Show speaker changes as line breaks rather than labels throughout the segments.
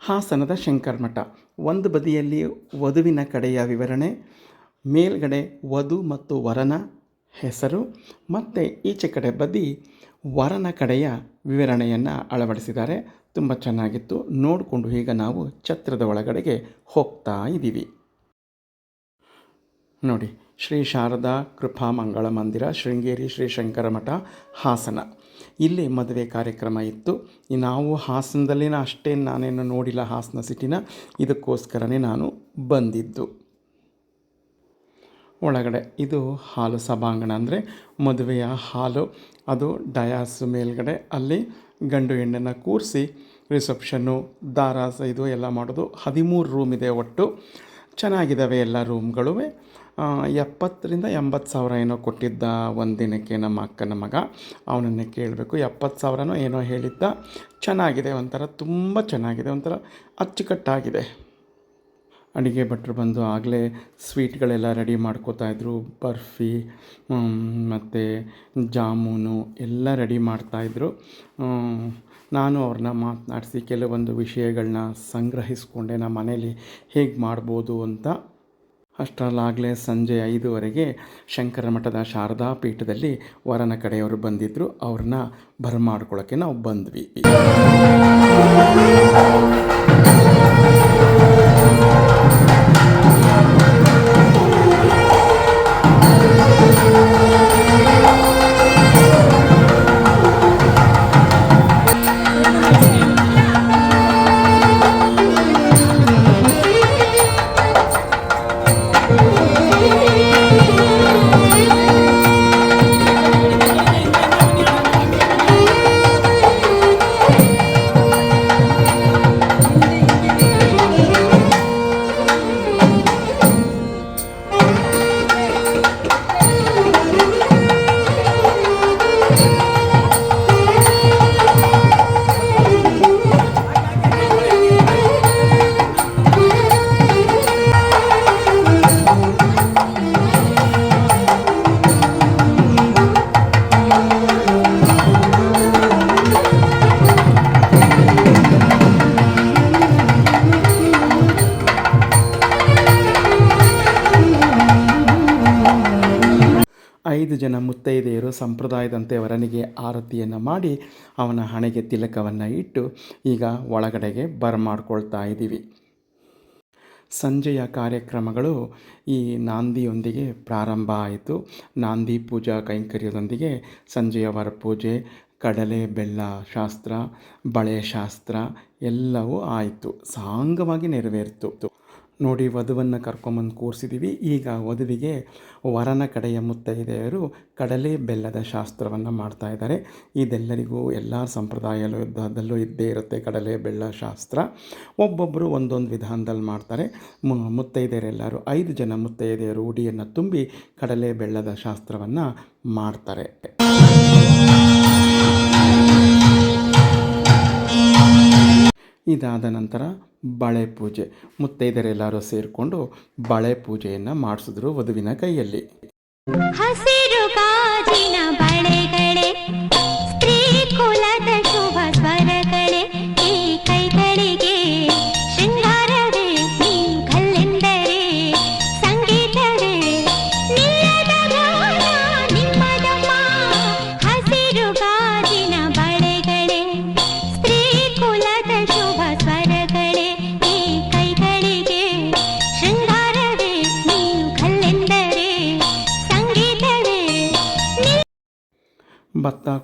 ಹಾಸನದ ಶಂಕರಮಠ. ಒಂದು ಬದಿಯಲ್ಲಿ ವಧುವಿನ ಕಡೆಯ ವಿವರಣೆ, ಮೇಲ್ಗಡೆ ವಧು ಮತ್ತು ವರನ ಹೆಸರು, ಮತ್ತು ಈಚೆ ಕಡೆ ಬದಿ ವರನ ಕಡೆಯ ವಿವರಣೆಯನ್ನು ಅಳವಡಿಸಿದ್ದಾರೆ. ತುಂಬ ಚೆನ್ನಾಗಿತ್ತು. ನೋಡಿಕೊಂಡು ಈಗ ನಾವು ಛತ್ರದ ಒಳಗಡೆಗೆ ಹೋಗ್ತಾ ಇದ್ದೀವಿ. ನೋಡಿ, ಶ್ರೀ ಶಾರದಾ ಕೃಪಾ ಮಂಗಳ ಮಂದಿರ, ಶೃಂಗೇರಿ ಶ್ರೀ ಶಂಕರ ಮಠ ಹಾಸನ. ಇಲ್ಲಿ ಮದುವೆ ಕಾರ್ಯಕ್ರಮ ಇತ್ತು. ನಾವು ಹಾಸನದಲ್ಲಿನ ಅಷ್ಟೇ ನಾನೇನು ನೋಡಿಲ್ಲ ಹಾಸನ ಸಿಟಿನ. ಇದಕ್ಕೋಸ್ಕರನೇ ನಾನು ಬಂದಿದ್ದು. ಒಳಗಡೆ ಇದು ಹಾಲು ಸಭಾಂಗಣ ಅಂದರೆ ಮದುವೆಯ ಹಾಲು. ಅದು ಡಯಾಸ್ ಮೇಲ್ಗಡೆ ಅಲ್ಲಿ ಗಂಡು ಹೆಣ್ಣನ್ನು ಕೂರಿಸಿ ರಿಸೆಪ್ಷನ್ನು ದಾರಾಸ ಇದು ಎಲ್ಲ ಮಾಡೋದು ಹದಿಮೂರು ರೂಮ್ ಇದೆ ಒಟ್ಟು. ಚೆನ್ನಾಗಿದ್ದಾವೆ ಎಲ್ಲ ರೂಮ್ಗಳು ಎಪ್ಪತ್ತರಿಂದ ಎಂಬತ್ತು ಸಾವಿರ ಏನೋ ಕೊಟ್ಟಿದ್ದ ಒಂದು ದಿನಕ್ಕೆ ನಮ್ಮ ಅಕ್ಕನ ಮಗ. ಅವನನ್ನೇ ಕೇಳಬೇಕು. ಎಪ್ಪತ್ತು ಸಾವಿರನೋ ಏನೋ ಹೇಳಿದ್ದ. ಚೆನ್ನಾಗಿದೆ, ಒಂಥರ ತುಂಬ ಚೆನ್ನಾಗಿದೆ, ಒಂಥರ ಅಚ್ಚುಕಟ್ಟಾಗಿದೆ. ಅಡುಗೆ ಭಟ್ರು ಬಂದು ಆಗಲೇ ಸ್ವೀಟ್ಗಳೆಲ್ಲ ರೆಡಿ ಮಾಡ್ಕೋತಾಯಿದ್ರು ಬರ್ಫಿ ಮತ್ತು ಜಾಮೂನು ಎಲ್ಲ ರೆಡಿ ಮಾಡ್ತಾಯಿದ್ರು ನಾನು ಅವ್ರನ್ನ ಮಾತನಾಡಿಸಿ ಕೆಲವೊಂದು ವಿಷಯಗಳನ್ನ ಸಂಗ್ರಹಿಸ್ಕೊಂಡೆ. ನಮ್ಮ ಮನೇಲಿ ಹೇಗೆ ಮಾಡ್ಬೋದು ಅಂತ ಅಷ್ಟರಲ್ಲಾಗಲೇ ಸಂಜೆ ಐದುವರೆಗೆ ಶಂಕರ ಮಠದ ಶಾರದಾ ಪೀಠದಲ್ಲಿ ವರನ ಕಡೆಯವರು ಬಂದಿದ್ದರು ಅವ್ರನ್ನ ಬರಮಾಡ್ಕೊಳ್ಳೋಕ್ಕೆ ನಾವು ಬಂದ್ವಿ. ಐದು ಜನ ಮುತ್ತೈದೆಯರು ಸಂಪ್ರದಾಯದಂತೆ ವರನಿಗೆ ಆರತಿಯನ್ನು ಮಾಡಿ ಅವನ ಹಣೆಗೆ ತಿಲಕವನ್ನು ಇಟ್ಟು ಈಗ ಒಳಗಡೆಗೆ ಬರಮಾಡ್ಕೊಳ್ತಾ ಇದ್ದೀವಿ. ಸಂಜೆಯ ಕಾರ್ಯಕ್ರಮಗಳು ಈ ನಾಂದಿಯೊಂದಿಗೆ ಪ್ರಾರಂಭ ಆಯಿತು. ನಾಂದಿ ಪೂಜಾ ಕೈಂಕರ್ಯದೊಂದಿಗೆ ಸಂಜೆಯ ವರಪೂಜೆ ಕಡಲೆ, ಬೆಲ್ಲ, ಶಾಸ್ತ್ರ, ಬಳೆ ಶಾಸ್ತ್ರ ಎಲ್ಲವೂ ಆಯಿತು. ಸಾಂಗವಾಗಿ ನೆರವೇರಿತು. ನೋಡಿ ವಧುವನ್ನು ಕರ್ಕೊಂಬಂದು ಕೂರಿಸಿದ್ದೀವಿ ಈಗ ವಧುವಿಗೆ ವರನ ಕಡೆಯ ಮುತ್ತೈದೆಯರು ಕಡಲೆ ಬೆಲ್ಲದ ಶಾಸ್ತ್ರವನ್ನು ಮಾಡ್ತಾ ಇದ್ದಾರೆ. ಇದೆಲ್ಲರಿಗೂ ಎಲ್ಲ ಸಂಪ್ರದಾಯದಲ್ಲೂ ಇದ್ದೇ ಇರುತ್ತೆ ಕಡಲೆ ಬೆಲ್ಲ ಶಾಸ್ತ್ರ. ಒಬ್ಬೊಬ್ಬರು ಒಂದೊಂದು ವಿಧಾನದಲ್ಲಿ ಮಾಡ್ತಾರೆ. ಮುತ್ತೈದೆಯರೆಲ್ಲರೂ ಐದು ಜನ ಮುತ್ತೈದೆಯರು ಉಡಿಯನ್ನು ತುಂಬಿ ಕಡಲೆ ಬೆಲ್ಲದ ಶಾಸ್ತ್ರವನ್ನು ಮಾಡ್ತಾರೆ. ಇದಾದ ನಂತರ ಬಳೆ ಪೂಜೆ. ಮುತ್ತೈದರೆಲ್ಲರೂ ಸೇರಿಕೊಂಡು ಬಳೆ ಪೂಜೆಯನ್ನು ಮಾಡಿಸಿದ್ರು ವಧುವಿನ ಕೈಯಲ್ಲಿ.
ಹಸಿರು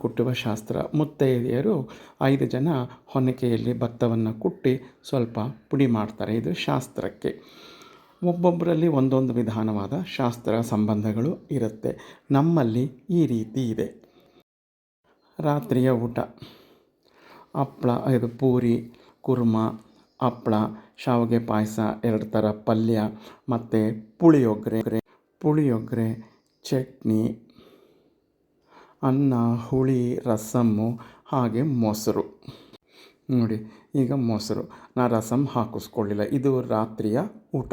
ಕುಟ್ಟುವ ಶಾಸ್ತ್ರ ಮುತ್ತೈದೆಯರು ಐದು ಜನ ಹೊನಕೆಯಲ್ಲಿ ಭತ್ತವನ್ನು ಕುಟ್ಟಿ ಸ್ವಲ್ಪ ಪುಡಿ ಮಾಡ್ತಾರೆ. ಇದು ಶಾಸ್ತ್ರಕ್ಕೆ. ಒಬ್ಬೊಬ್ಬರಲ್ಲಿ ಒಂದೊಂದು ವಿಧಾನವಾದ ಶಾಸ್ತ್ರ ಸಂಬಂಧಗಳು ಇರುತ್ತೆ. ನಮ್ಮಲ್ಲಿ ಈ ರೀತಿ ಇದೆ. ರಾತ್ರಿಯ ಊಟ. ಹಪ್ಳ, ಇದು ಪೂರಿ, ಕುರ್ಮ, ಹಪ್ಳ, ಶಾವಿಗೆ ಪಾಯಸ, ಎರಡು ಥರ ಪಲ್ಯ, ಮತ್ತು ಪುಳಿಯೋಗರೆ ಪುಳಿಯೋಗರೆ, ಚಟ್ನಿ ಅನ್ನ, ಹುಳಿ, ರಸಮ್ಮು, ಹಾಗೆ ಮೊಸರು. ನೋಡಿ, ಈಗ ಮೊಸರು. ನಾ ರಸಮ್ ಹಾಕಿಸ್ಕೊಳ್ಳಿಲ್ಲ. ಇದು ರಾತ್ರಿಯ ಊಟ.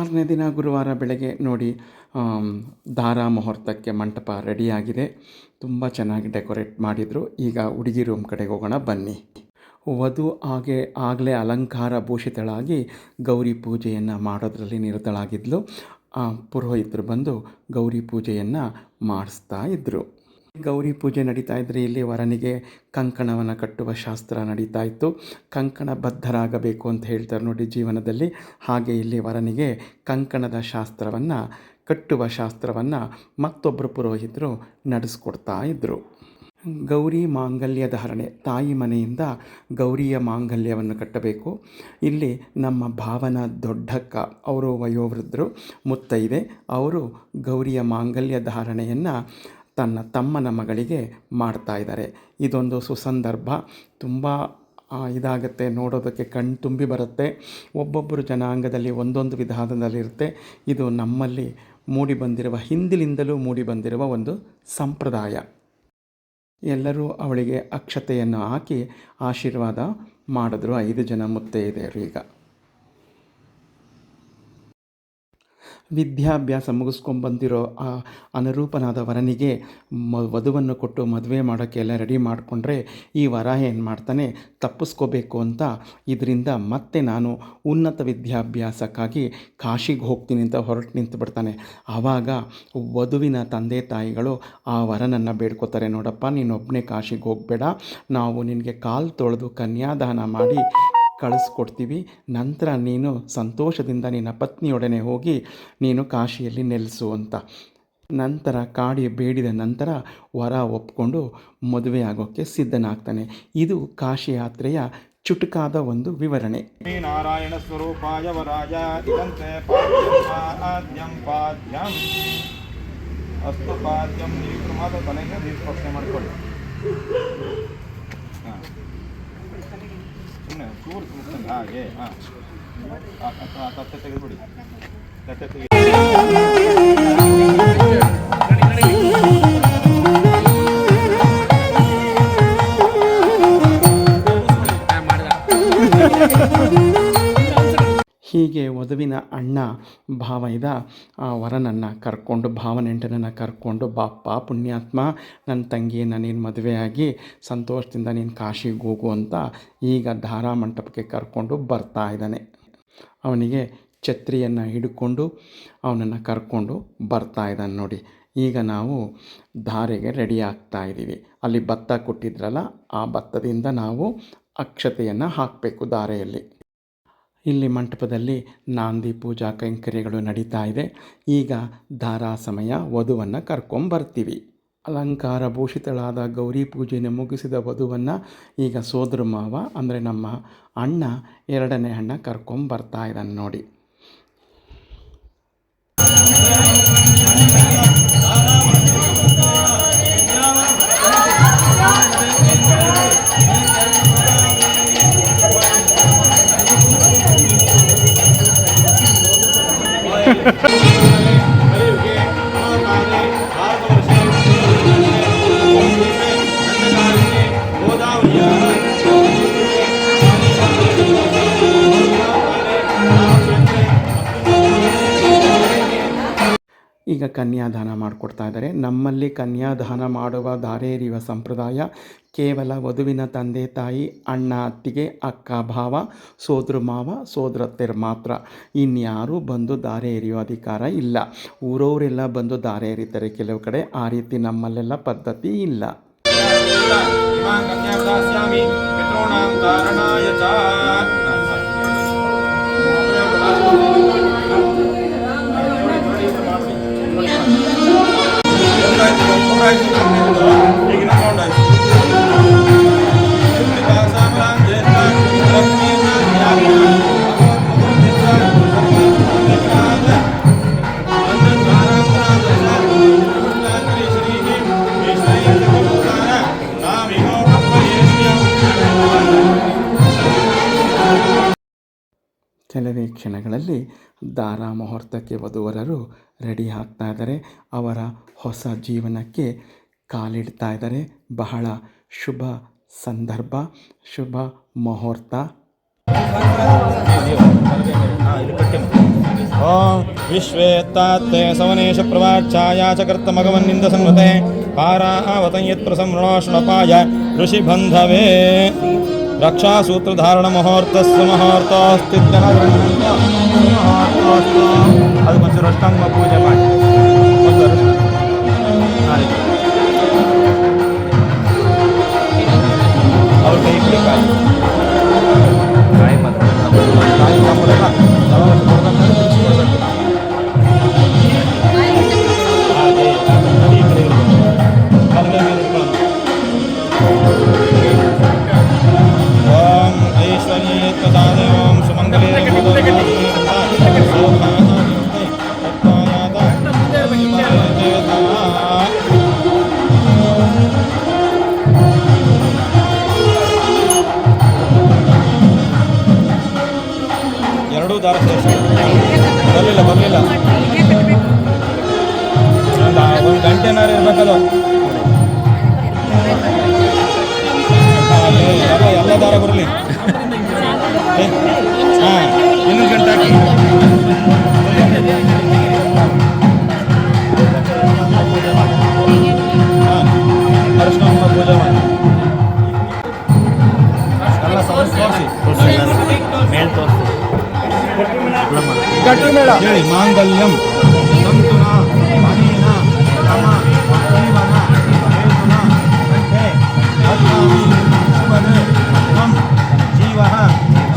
ಆರನೇ ದಿನ ಗುರುವಾರ ಬೆಳಗ್ಗೆ ನೋಡಿ ದಾರಾ ಮುಹೂರ್ತಕ್ಕೆ ಮಂಟಪ ರೆಡಿಯಾಗಿದೆ. ತುಂಬ ಚೆನ್ನಾಗಿ ಡೆಕೋರೇಟ್ ಮಾಡಿದರು. ಈಗ ಹುಡುಗಿ ರೂಮ್ ಕಡೆಗೆ ಹೋಗೋಣ, ಬನ್ನಿ. ವಧು ಹಾಗೆ ಆಗಲೇ ಅಲಂಕಾರ ಭೂಷಿತಳಾಗಿ ಗೌರಿ ಪೂಜೆಯನ್ನು ಮಾಡೋದ್ರಲ್ಲಿ ನಿರತಳಾಗಿದ್ಲು. ಪುರೋಹಿತರು ಬಂದು ಗೌರಿ ಪೂಜೆಯನ್ನು ಮಾಡಿಸ್ತಾ ಇದ್ದರು ಗೌರಿ ಪೂಜೆ ನಡೀತಾ ಇದ್ದರೆ ಇಲ್ಲಿ ವರನಿಗೆ ಕಂಕಣವನ್ನು ಕಟ್ಟುವ ಶಾಸ್ತ್ರ ನಡೀತಾ ಇತ್ತು. ಕಂಕಣ ಬದ್ಧರಾಗಬೇಕು ಅಂತ ಹೇಳ್ತಾರೆ ನೋಡಿ ಜೀವನದಲ್ಲಿ. ಹಾಗೆ ಇಲ್ಲಿ ವರನಿಗೆ ಕಂಕಣದ ಶಾಸ್ತ್ರವನ್ನು, ಕಟ್ಟುವ ಶಾಸ್ತ್ರವನ್ನು ಮತ್ತೊಬ್ಬರು ಪುರೋಹಿತರು ನಡೆಸ್ಕೊಡ್ತಾ ಇದ್ದರು ಗೌರಿ ಮಾಂಗಲ್ಯ ಧಾರಣೆ ತಾಯಿ ಮನೆಯಿಂದ ಗೌರಿಯ ಮಾಂಗಲ್ಯವನ್ನು ಕಟ್ಟಬೇಕು. ಇಲ್ಲಿ ನಮ್ಮ ಭಾವನ ದೊಡ್ಡಕ್ಕ, ಅವರು ವಯೋವೃದ್ಧರು, ಮುತ್ತೈದೆ, ಅವರು ಗೌರಿಯ ಮಾಂಗಲ್ಯ ಧಾರಣೆಯನ್ನು ತನ್ನ ತಮ್ಮನ ಮಗಳಿಗೆ ಮಾಡ್ತಾ ಇದ್ದಾರೆ. ಇದೊಂದು ಸುಸಂದರ್ಭ. ತುಂಬ ಇದಾಗುತ್ತೆ. ನೋಡೋದಕ್ಕೆ ಕಣ್ಣು ತುಂಬಿ ಬರುತ್ತೆ. ಒಬ್ಬೊಬ್ಬರು ಜನಾಂಗದಲ್ಲಿ ಒಂದೊಂದು ವಿಧಾನದಲ್ಲಿರುತ್ತೆ ಇದು ನಮ್ಮಲ್ಲಿ ಮೂಡಿಬಂದಿರುವ ಹಿಂದಿನಿಂದಲೂ ಮೂಡಿ ಬಂದಿರುವ ಒಂದು ಸಂಪ್ರದಾಯ. ಎಲ್ಲರೂ ಅವಳಿಗೆ ಅಕ್ಷತೆಯನ್ನು ಹಾಕಿ ಆಶೀರ್ವಾದ ಮಾಡಿದ್ರು. ಐದು ಜನ ಮುತ್ತೈದೆಯರು ಈಗ. ವಿದ್ಯಾಭ್ಯಾಸ ಮುಗಿಸ್ಕೊಂಬಂದಿರೋ ಆ ಅನುರೂಪನಾದ ವರನಿಗೆ ಮ ವಧುವನ್ನು ಕೊಟ್ಟು ಮದುವೆ ಮಾಡೋಕ್ಕೆ ಎಲ್ಲ ರೆಡಿ ಮಾಡಿಕೊಂಡ್ರೆ ಈ ವರ ಏನು ಮಾಡ್ತಾನೆ? ತಪ್ಪಿಸ್ಕೋಬೇಕು ಅಂತ. ಇದರಿಂದ ಮತ್ತೆ ನಾನು ಉನ್ನತ ವಿದ್ಯಾಭ್ಯಾಸಕ್ಕಾಗಿ ಕಾಶಿಗೆ ಹೋಗ್ತೀನಿ ಅಂತ ಹೊರಟು ನಿಂತು ಬಿಡ್ತಾನೆ. ಆವಾಗ ವಧುವಿನ ತಂದೆ ತಾಯಿಗಳು ಆ ವರನನ್ನು ಬೇಡ್ಕೋತಾರೆ, ನೋಡಪ್ಪ ನೀನೊಬ್ಬನೇ ಕಾಶಿಗೆ ಹೋಗಬೇಡ. ನಾವು ನಿನಗೆ ಕಾಲು ತೊಳೆದು ಕನ್ಯಾದಾನ ಮಾಡಿ ಕಳಿಸ್ಕೊಡ್ತೀವಿ. ನಂತರ ನೀನು ಸಂತೋಷದಿಂದ ನಿನ್ನ ಪತ್ನಿಯೊಡನೆ ಹೋಗಿ ನೀನು ಕಾಶಿಯಲ್ಲಿ ನೆಲೆಸು ಅಂತ. ನಂತರ ಕಾಡಿ ಬೇಡಿದ ನಂತರ ವರ ಒಪ್ಕೊಂಡು ಮದುವೆ ಆಗೋಕ್ಕೆ ಸಿದ್ಧನಾಗ್ತಾನೆ. ಇದು ಕಾಶಿ ಯಾತ್ರೆಯ ಚುಟುಕಾದ ಒಂದು ವಿವರಣೆ.
ನಾರಾಯಣ ಸ್ವರೂಪಾಯ ವರಾಯ ಇದಂತೆ ಪಾದ್ಯಂ ಪಾದ್ಯಂ ಅಸ್ತು ಪಾದ್ಯಂ ನೀವು ಮಾತ್ರ ತಲೆಗೆ ಸುಮ್ಮನೆ ಚೂರು ಹಾಗೆ ಹಾಂ. ತಟ್ಟೆ ತೆಗೆದುಬಿಡಿ. ತಟ್ಟೆ ತೆಗೆ
ಹೀಗೆ ವಧುವಿನ ಅಣ್ಣ ಭಾವ ಇದ. ಆ ವರನನ್ನು ಕರ್ಕೊಂಡು, ಭಾವನೆಂಟನನ್ನು ಕರ್ಕೊಂಡು, ಬಾಪ್ಪ, ಪುಣ್ಯಾತ್ಮ ನನ್ನ ತಂಗಿ ನೀನು ಮದುವೆಯಾಗಿ ಸಂತೋಷದಿಂದ ನೀನು ಕಾಶಿಗೆ ಹೋಗು ಅಂತ ಈಗ ಧಾರಾ ಮಂಟಪಕ್ಕೆ ಕರ್ಕೊಂಡು ಬರ್ತಾ ಇದ್ದಾನೆ. ಅವನಿಗೆ ಛತ್ರಿಯನ್ನು ಹಿಡ್ಕೊಂಡು ಅವನನ್ನು ಕರ್ಕೊಂಡು ಬರ್ತಾ ಇದ್ದಾನೆ ನೋಡಿ. ಈಗ ನಾವು ಧಾರೆಗೆ ರೆಡಿ ಆಗ್ತಾ ಇದ್ದೀವಿ. ಅಲ್ಲಿ ಭತ್ತ ಕೊಟ್ಟಿದ್ರಲ್ಲ, ಆ ಭತ್ತದಿಂದ ನಾವು ಅಕ್ಷತೆಯನ್ನು ಹಾಕಬೇಕು ಧಾರೆಯಲ್ಲಿ. ಇಲ್ಲಿ ಮಂಟಪದಲ್ಲಿ ನಾಂದಿ ಪೂಜಾ ಕೈಂಕರ್ಯಗಳು ನಡೀತಾ ಇದೆ. ಈಗ ಧಾರಾ ಸಮಯ ವಧುವನ್ನು ಕರ್ಕೊಂಬರ್ತೀವಿ ಅಲಂಕಾರ ಭೂಷಿತಳಾದ ಗೌರಿ ಪೂಜೆಯನ್ನು ಮುಗಿಸಿದ ವಧುವನ್ನು ಈಗ ಸೋದರ ಮಾವ, ಅಂದರೆ ನಮ್ಮ ಅಣ್ಣ, ಎರಡನೇ ಅಣ್ಣ ಕರ್ಕೊಂಬರ್ತಾ ಇದ್ದಾನೆ ನೋಡಿ. ಈಗ ಕನ್ಯಾದಾನ ಮಾಡಿಕೊಡ್ತಾ ಇದ್ದಾರೆ ನಮ್ಮಲ್ಲಿ ಕನ್ಯಾದಾನ ಮಾಡುವ ಧಾರೆ ಎರೆಯುವ ಸಂಪ್ರದಾಯ ಕೇವಲ ವಧುವಿನ ತಂದೆ ತಾಯಿ, ಅಣ್ಣ, ಅತ್ತಿಗೆ, ಅಕ್ಕ, ಭಾವ, ಸೋದ್ರ ಮಾವ, ಸೋದರತ್ತೆರು ಮಾತ್ರ. ಇನ್ಯಾರೂ ಬಂದು ದಾರೆ ಎರೆಯೋ ಅಧಿಕಾರ ಇಲ್ಲ. ಊರವರೆಲ್ಲ ಬಂದು ದಾರೆ ಎರಿತಾರೆ. ಕೆಲವು ಕಡೆ ಆ ರೀತಿ ನಮ್ಮಲ್ಲೆಲ್ಲ ಪದ್ಧತಿ ಇಲ್ಲ.
ದಾಸ್ಯಾಮಿ
ದಾರಾ ಮುಹೂರ್ತಕ್ಕೆ ವಧುವರರು ರೆಡಿ ಆಗ್ತಾ ಇದ್ದಾರೆ. ಅವರ ಹೊಸ ಜೀವನಕ್ಕೆ ಕಾಲಿಡ್ತಾ ಇದ್ದಾರೆ. ಬಹಳ ಶುಭ ಸಂದರ್ಭ, ಶುಭ ಮುಹೂರ್ತ.
ವಿಶ್ವೇತ್ತಾತ್ತೆ ವಿಶ್ವೇ ತಾತ್ತೆ ಸವನೇಶ ಪ್ರವಾಚ್ಛಾಯಾ ಚ ಕರ್ತಮಗಮನ್ನಿಂದ ಪಾರಾ ಆವತಂ ಯತ್ ಋಷಿ ಋಷಿಬಂಧವೇ. रक्षा सूत्रधारण मुहूर्त मुहूर्त अब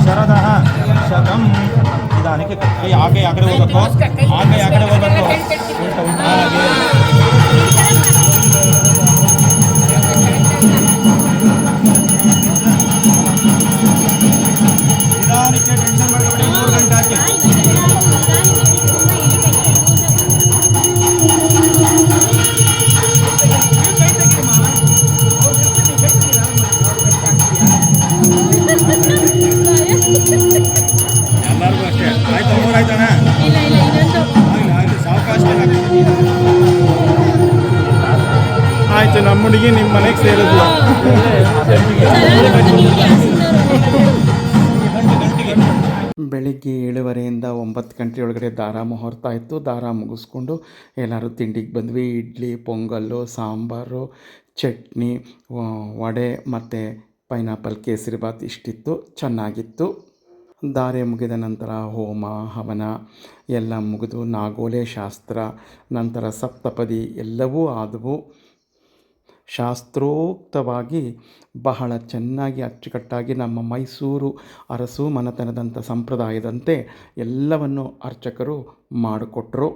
ಶರದಃ ಶತಂ ನಿಧಾನಕ್ಕೆ ಕೈ ಆ ಕೈ ಆ ಕಡೆ ಹೋಗ್ಬೇಕು ಆ ಕೈ ಆ ಕಡೆ ಹೋಗ್ಬೇಕು ಉಲ್ಟ ಉಲ್ಟ
ಬೆಳಿಗ್ಗೆ ಏಳುವರೆಯಿಂದ ಒಂಬತ್ತು ಗಂಟೆ ಒಳಗಡೆ ದಾರ ಮುಹೂರ್ತ ಇತ್ತು. ದಾರ ಮುಗಿಸ್ಕೊಂಡು ಎಲ್ಲರೂ ತಿಂಡಿಗೆ ಬಂದ್ವಿ. ಇಡ್ಲಿ, ಪೊಂಗಲ್ಲು, ಸಾಂಬಾರು, ಚಟ್ನಿ ವಡೆ ಮತ್ತು ಪೈನಾಪಲ್ ಕೇಸರಿಬಾತ್ ಇಷ್ಟಿತ್ತು. ಚೆನ್ನಾಗಿತ್ತು. ದಾರೆ ಮುಗಿದ ನಂತರ ಹೋಮ, ಹವನ ಎಲ್ಲ ಮುಗಿದು ನಾಗೋಲೆ ಶಾಸ್ತ್ರ, ನಂತರ ಸಪ್ತಪದಿ ಎಲ್ಲವೂ ಆದವು. ಶಾಸ್ತ್ರೋಕ್ತವಾಗಿ ಬಹಳ ಚೆನ್ನಾಗಿ ಅಚ್ಚುಕಟ್ಟಾಗಿ ನಮ್ಮ ಮೈಸೂರು ಅರಸು ಮನೆತನದಂಥ ಸಂಪ್ರದಾಯದಂತೆ ಎಲ್ಲವನ್ನು ಅರ್ಚಕರು ಮಾಡಿಕೊಟ್ರು.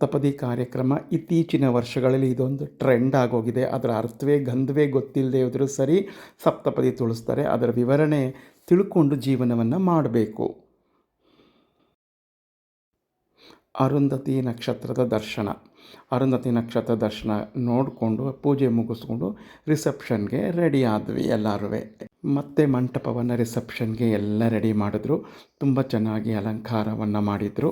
ಸಪ್ತಪದಿ ಕಾರ್ಯಕ್ರಮ ಇತ್ತೀಚಿನ ವರ್ಷಗಳಲ್ಲಿ ಇದೊಂದು ಟ್ರೆಂಡ್ ಆಗೋಗಿದೆ. ಅದರ ಅರ್ಥವೇ ಗಂಧವೇ ಗೊತ್ತಿಲ್ಲದೆ ಇದ್ದರೂ ಸರಿ ಸಪ್ತಪದಿ ತುಳಿಸ್ತಾರೆ. ಅದರ ವಿವರಣೆ ತಿಳ್ಕೊಂಡು ಜೀವನವನ್ನು ಮಾಡಬೇಕು. ಅರುಂಧತಿ ನಕ್ಷತ್ರದ ದರ್ಶನ. ಅರುಂಧತಿ ನಕ್ಷತ್ರ ದರ್ಶನ ನೋಡಿಕೊಂಡು, ಪೂಜೆ ಮುಗಿಸ್ಕೊಂಡು ರಿಸೆಪ್ಷನ್ಗೆ ರೆಡಿ ಆದ್ವಿ ಎಲ್ಲರೂ ಮತ್ತೆ ಮಂಟಪವನ್ನು ರಿಸೆಪ್ಷನ್ಗೆ ಎಲ್ಲ ರೆಡಿ ಮಾಡಿದ್ರು. ತುಂಬ ಚೆನ್ನಾಗಿ ಅಲಂಕಾರವನ್ನು ಮಾಡಿದರು.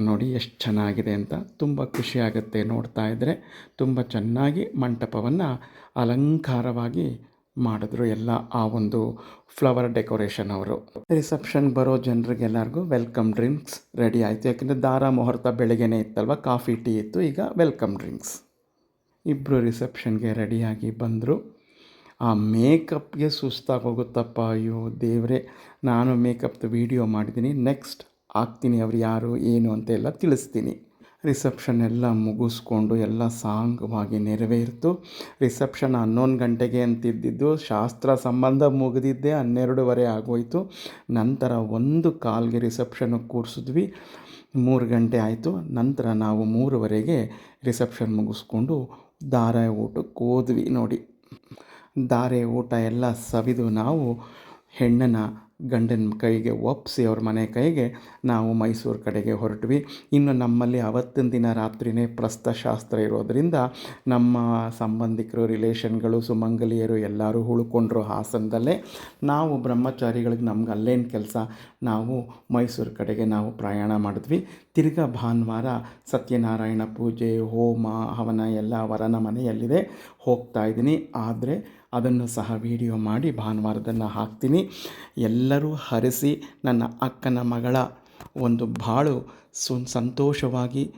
ನೋಡಿ ಎಷ್ಟು ಚೆನ್ನಾಗಿದೆ ಅಂತ ತುಂಬ ಖುಷಿಯಾಗುತ್ತೆ ನೋಡ್ತಾ ಇದ್ದರೆ ತುಂಬ ಚೆನ್ನಾಗಿ ಮಂಟಪವನ್ನು ಅಲಂಕಾರವಾಗಿ ಮಾಡಿದ್ರು ಎಲ್ಲ ಆ ಒಂದು ಫ್ಲವರ್ ಡೆಕೋರೇಷನ್ ಅವರು. ರಿಸೆಪ್ಷನ್ ಬರೋ ಜನರಿಗೆಲ್ಲರಿಗೂ ವೆಲ್ಕಮ್ ಡ್ರಿಂಕ್ಸ್ ರೆಡಿ ಆಯಿತು. ಯಾಕೆಂದರೆ ದಾರ ಮುಹೂರ್ತ ಬೆಳಗ್ಗೆನೇ ಇತ್ತಲ್ವ ಕಾಫಿ ಟೀ ಇತ್ತು, ಈಗ ವೆಲ್ಕಮ್ ಡ್ರಿಂಕ್ಸ್ ಇಬ್ಬರು ರಿಸೆಪ್ಷನ್ಗೆ ರೆಡಿಯಾಗಿ ಬಂದರು. ಆ ಮೇಕಪ್ಗೆ ಸುಸ್ತಾಗಿ ಹೋಗುತ್ತಪ್ಪ ಅಯ್ಯೋ ದೇವರೇ, ನಾನು ಮೇಕಪ್ದು ವೀಡಿಯೋ ಮಾಡಿದ್ದೀನಿ ನೆಕ್ಸ್ಟ್ ಆಗ್ತೀನಿ ಅವ್ರು ಯಾರು, ಏನು ಅಂತ ಎಲ್ಲ ತಿಳಿಸ್ತೀನಿ. ರಿಸೆಪ್ಷನ್ ಎಲ್ಲ ಮುಗಿಸ್ಕೊಂಡು ಎಲ್ಲ ಸಾಂಗವಾಗಿ ನೆರವೇರಿತು. ರಿಸೆಪ್ಷನ್ ಹನ್ನೊಂದು ಗಂಟೆಗೆ ಅಂತಿದ್ದಿದ್ದು, ಶಾಸ್ತ್ರ ಸಂಬಂಧ ಮುಗಿದಿದ್ದೇ ಹನ್ನೆರಡೂವರೆ ಆಗೋಯಿತು. ನಂತರ ಒಂದು ಕಾಲ್ಗೆ ರಿಸೆಪ್ಷನ್ಗೆ ಕೂರಿಸಿದ್ವಿ. ಮೂರು ಗಂಟೆ ಆಯಿತು. ನಂತರ ನಾವು ಮೂರುವರೆಗೆ ರಿಸೆಪ್ಷನ್ ಮುಗಿಸ್ಕೊಂಡು ದಾರ ಊಟಕ್ಕೆ ಹೋದ್ವಿ ನೋಡಿ. ದಾರೆ ಊಟ ಎಲ್ಲ ಸವಿದು ನಾವು ಹೆಣ್ಣನ್ನು ಗಂಡನ ಕೈಗೆ ಒಪ್ಪಿಸಿ ಅವ್ರ ಮನೆ ಕೈಗೆ ನಾವು ಮೈಸೂರು ಕಡೆಗೆ ಹೊರಟ್ವಿ. ಇನ್ನು ನಮ್ಮಲ್ಲಿ ಅವತ್ತಿನ ದಿನ ರಾತ್ರಿಯೇ ಪ್ರಸ್ಥಶಾಸ್ತ್ರ ಇರೋದರಿಂದ ನಮ್ಮ ಸಂಬಂಧಿಕರು, ರಿಲೇಷನ್ಗಳು, ಸುಮಂಗಲಿಯರು ಎಲ್ಲರೂ ಉಳ್ಕೊಂಡ್ರು ಹಾಸನದಲ್ಲೇ. ನಾವು ಬ್ರಹ್ಮಚಾರಿಗಳಿಗೆ ನಮ್ಗೆ ಅಲ್ಲೇನು ಕೆಲಸ? ನಾವು ಮೈಸೂರು ಕಡೆಗೆ ನಾವು ಪ್ರಯಾಣ ಮಾಡಿದ್ವಿ. ತಿರ್ಗಾ ಭಾನುವಾರ ಸತ್ಯನಾರಾಯಣ ಪೂಜೆ, ಹೋಮ, ಹವನ ಎಲ್ಲ ವರನ ಮನೆಯಲ್ಲಿದೆ. ಹೋಗ್ತಾ ಇದ್ದೀನಿ. ಆದರೆ ಅದನ್ನು ಸಹ ವಿಡಿಯೋ ಮಾಡಿ ಭಾನುವಾರದನ್ನು ಹಾಕ್ತೀನಿ. ಎಲ್ಲರೂ ಹರಿಸಿ ನನ್ನ ಅಕ್ಕನ ಮಗಳ ಒಂದು ಬಾಳು ಸು, ಸಂತೋಷವಾಗಿ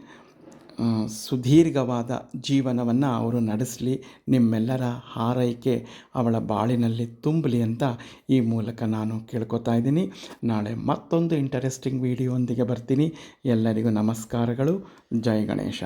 ಸುದೀರ್ಘವಾದ ಜೀವನವನ್ನು ಅವರು ನಡೆಸಲಿ. ನಿಮ್ಮೆಲ್ಲರ ಹಾರೈಕೆ ಅವಳ ಬಾಳಿನಲ್ಲಿ ತುಂಬಲಿ ಅಂತ ಈ ಮೂಲಕ ನಾನು ಕೇಳ್ಕೊತಾ ಇದ್ದೀನಿ. ನಾಳೆ ಮತ್ತೊಂದು ಇಂಟರೆಸ್ಟಿಂಗ್ ವಿಡಿಯೋ ಒಂದಿಗೆ ಬರ್ತೀನಿ. ಎಲ್ಲರಿಗೂ ನಮಸ್ಕಾರಗಳು. ಜೈ ಗಣೇಶ.